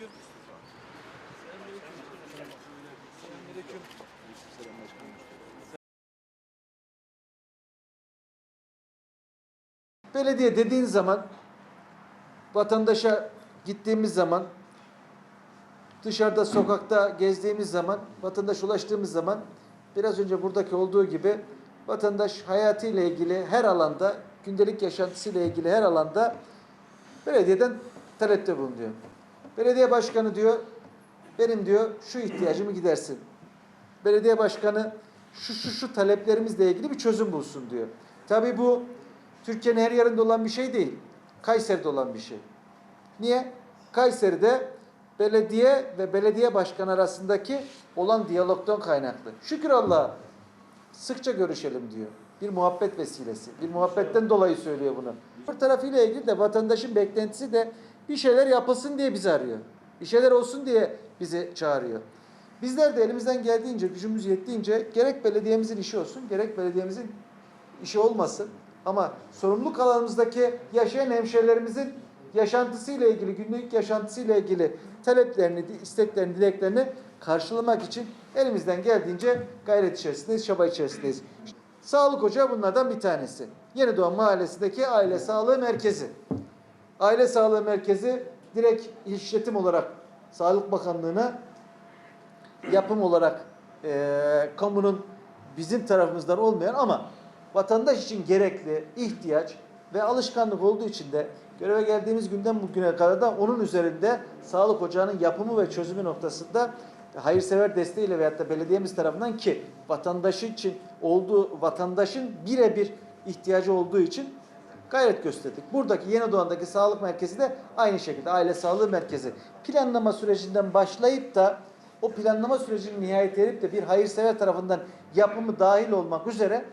Selamünaleyküm. Selamünaleyküm. Belediye dediğin zaman vatandaşa gittiğimiz zaman dışarıda sokakta gezdiğimiz zaman vatandaş ulaştığımız zaman biraz önce buradaki olduğu gibi vatandaş hayatıyla ilgili her alanda gündelik yaşantısıyla ilgili her alanda belediyeden talepte bulunuyor. Belediye başkanı diyor benim diyor şu ihtiyacımı gidersin. Belediye başkanı şu şu şu taleplerimizle ilgili bir çözüm bulsun diyor. Tabii bu Türkiye'nin her yerinde olan bir şey değil. Kayseri'de olan bir şey. Niye? Kayseri'de belediye ve belediye başkanı arasındaki olan diyalogdan kaynaklı. Şükür Allah'a sıkça görüşelim diyor. Bir muhabbet vesilesi. Bir muhabbetten dolayı söylüyor bunu. Bir tarafıyla ilgili de vatandaşın beklentisi de bir şeyler yapılsın diye bizi arıyor. Bir şeyler olsun diye bizi çağırıyor. Bizler de elimizden geldiğince, gücümüz yettiğince gerek belediyemizin işi olsun, gerek belediyemizin işi olmasın. Ama sorumluluk alanımızdaki yaşayan hemşehrilerimizin yaşantısıyla ilgili, günlük yaşantısıyla ilgili taleplerini, isteklerini, dileklerini karşılamak için elimizden geldiğince gayret içerisindeyiz, çaba içerisindeyiz. Sağlık Ocağı bunlardan bir tanesi. Yeni Doğan Mahallesi'ndeki Aile Sağlığı Merkezi. Aile Sağlığı Merkezi direkt işletim olarak Sağlık Bakanlığı'na yapım olarak eee kamunun bizim tarafımızdan olmayan ama vatandaş için gerekli ihtiyaç ve alışkanlık olduğu için de göreve geldiğimiz günden bugüne kadar da onun üzerinde sağlık ocağının yapımı ve çözümü noktasında hayırsever desteğiyle veyahut da belediyemiz tarafından ki vatandaşı için olduğu vatandaşın birebir ihtiyacı olduğu için gayret gösterdik. Buradaki Yeni Doğan'daki sağlık merkezi de aynı şekilde aile sağlığı merkezi. Planlama sürecinden başlayıp da o planlama sürecinin nihayet erip de bir hayırsever tarafından yapımı dahil olmak üzere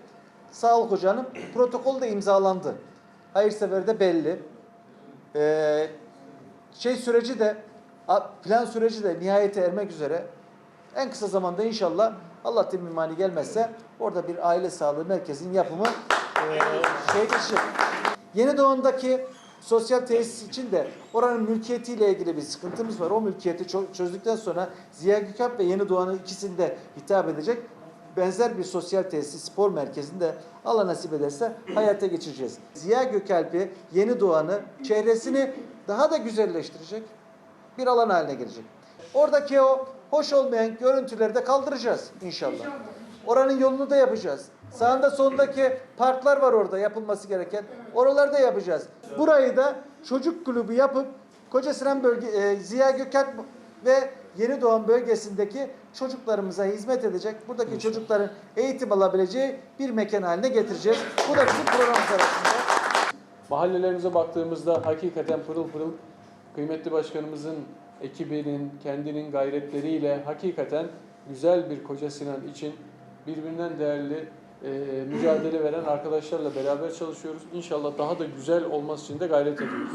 sağlık ocağının protokolü de imzalandı. Hayırsever de belli. Ee, şey süreci de plan süreci de nihayete ermek üzere en kısa zamanda inşallah Allah temimani gelmezse orada bir aile sağlığı merkezinin yapımı e, şey geçecek. Yeni Doğan'daki sosyal tesis için de oranın mülkiyetiyle ilgili bir sıkıntımız var. O mülkiyeti çö- çözdükten sonra Ziya Gökalp ve Yeni Doğan'ın ikisinde hitap edecek benzer bir sosyal tesis spor merkezinde Allah nasip ederse hayata geçireceğiz. Ziya Gökalp'i, Yeni Doğan'ı, çehresini daha da güzelleştirecek bir alan haline gelecek. Oradaki o hoş olmayan görüntüleri de kaldıracağız inşallah. Oranın yolunu da yapacağız. Sağında solundaki parklar var orada yapılması gereken. Oraları da yapacağız. Burayı da çocuk kulübü yapıp Koca Sinan bölge e, Ziya Gökalp ve Yeni Doğan bölgesindeki çocuklarımıza hizmet edecek. Buradaki çocukların eğitim alabileceği bir mekan haline getireceğiz. Bu da bizim programımız arasında. Mahallelerimize baktığımızda hakikaten pırıl pırıl kıymetli başkanımızın ekibinin, kendinin gayretleriyle hakikaten güzel bir Koca Sinan için birbirinden değerli e, mücadele veren arkadaşlarla beraber çalışıyoruz. İnşallah daha da güzel olması için de gayret ediyoruz.